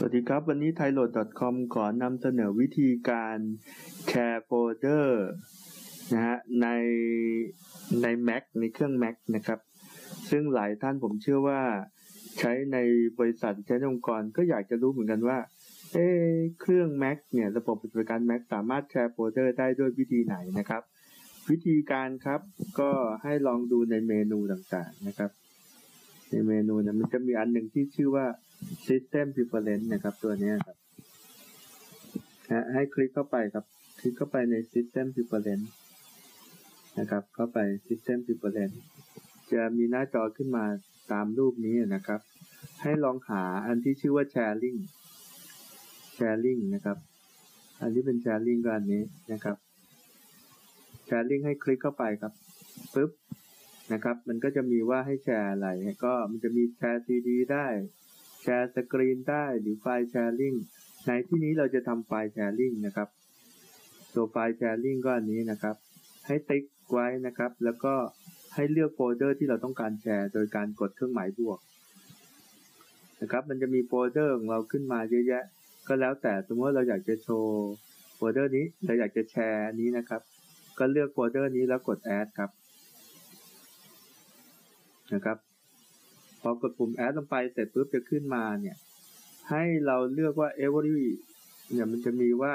สวัสดีครับ วันนี้ t h a i l o a d c o m ขอนำเสนอวิธีการแชร์โฟลเดอร์นะฮะในใน Mac ในเครื่อง Mac นะครับ ซึ่งหลายท่านผมเชื่อว่าใช้ในบริษัทใช้ในองค์กรก็อยากจะรู้เหมือนกันว่า เอเครื่อง Mac เนี่ยระบบปฏิบัติการ Mac สามารถแชร์โฟลเดอร์ได้ด้วยวิธีไหนนะครับ วิธีการครับก็ให้ลองดูในเมนูต่างๆนะครับ ในเมนูเนี่ยมันจะมีอันหนึ่งที่ชื่อว่า System Preference นะครับ ตัวนี้ครับนะให้คลิกเข้าไปครับ คลิกเข้าไปใน System Preference นะครับ เข้าไป System Preference จะมีหน้าจอขึ้นมาตามรูปนี้นะครับ ให้ลองหาอันที่ชื่อว่า Sharing Sharing นะครับ อันที่เป็น Sharing ก็อันนี้นะครับ Sharing ให้คลิกเข้าไปครับปึ๊บ นะครับ มันก็จะมีว่าให้แชร์อะไร ก็มันจะมีแชร์ซีดีได้ แชร์สกรีนได้หรือไฟล์แชร์ลิงในที่นี้เราจะทำไฟล์แชร์ลิงนะครับ ตัวไฟล์แชร์ลิงก็อันนี้นะครับ ให้ติ๊กไว้นะครับ แล้วก็ให้เลือกโฟลเดอร์ที่เราต้องการแชร์โดยการกดเครื่องหมายบวกนะครับ มันจะมีโฟลเดอร์ของเราขึ้นมาเยอะแยะ ก็แล้วแต่สมมติว่าเราอยากจะโชว์โฟลเดอร์นี้เราอยากจะแชร์นี้นะครับ ก็เลือกโฟลเดอร์นี้แล้วกด add ครับ นะครับ พอกดปุ่ม add ลงไปเสร็จปุ๊บจะขึ้นมาเนี่ย ให้เราเลือกว่า every เนี่ยมันจะมีว่า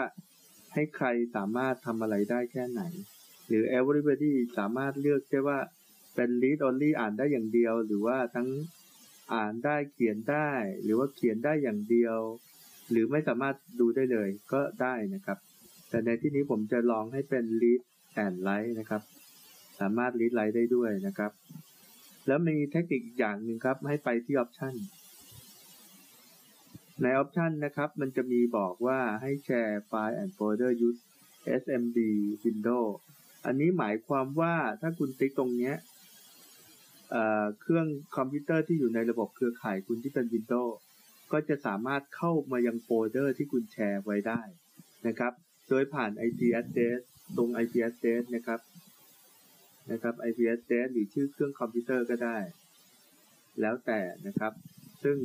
ให้ใครสามารถทำอะไรได้แค่ไหน หรือ everybody สามารถเลือกได้ว่าเป็น read only อ่านได้อย่างเดียว หรือว่าทั้งอ่านได้เขียนได้ หรือว่าเขียนได้อย่างเดียว หรือไม่สามารถดูได้เลยก็ได้นะครับ แต่ในที่นี้ผมจะลองให้เป็น read and write นะครับ สามารถ read write ได้ด้วยนะครับ แล้วมีเทคนิคอีกอย่างหนึ่งครับ ให้ไปที่ออปชันในออปชันนะครับ มันจะมีบอกว่าให้แชร์ไฟล์ and folder use SMD Windows อันนี้หมายความว่าถ้าคุณติ๊กตรงเนี้ยเครื่องคอมพิวเตอร์ที่อยู่ในระบบเครือข่ายคุณที่เป็น Windows ก็จะสามารถเข้ามายังโฟลเดอร์ที่คุณแชร์ไว้ได้นะครับ โดยผ่าน IP address ตรง IP address นะครับ นะครับ IP address หรือชื่อเครื่องคอมพิวเตอร์ก็ได้ แล้วแต่นะครับ ซึ่ง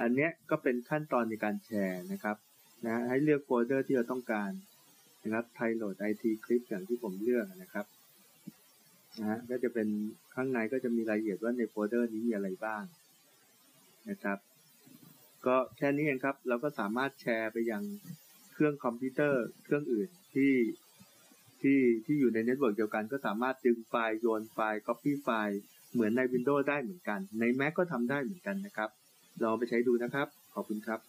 อันเนี้ยก็เป็นขั้นตอนในการแชร์นะครับนะให้เลือกโฟลเดอร์ที่เราต้องการนะครับไทโหลด IT คลิปอย่างที่ผมเลือกนะครับนะฮะก็จะเป็นข้างในก็จะมีรายละเอียดว่าในโฟลเดอร์นี้มีอะไรบ้างนะครับ ก็แค่นี้เองครับ เราก็สามารถแชร์ไปยังเครื่องคอมพิวเตอร์เครื่องอื่นที่ ที่ที่อยู่ในเน็ตเวิร์กเดียวกันก็สามารถดึงไฟล์โยนไฟล์ Copy ไฟล์เหมือนใน Windows ได้เหมือนกัน ใน Mac ก็ทำได้เหมือนกันนะครับ ลองไปใช้ดูนะครับ ขอบคุณครับ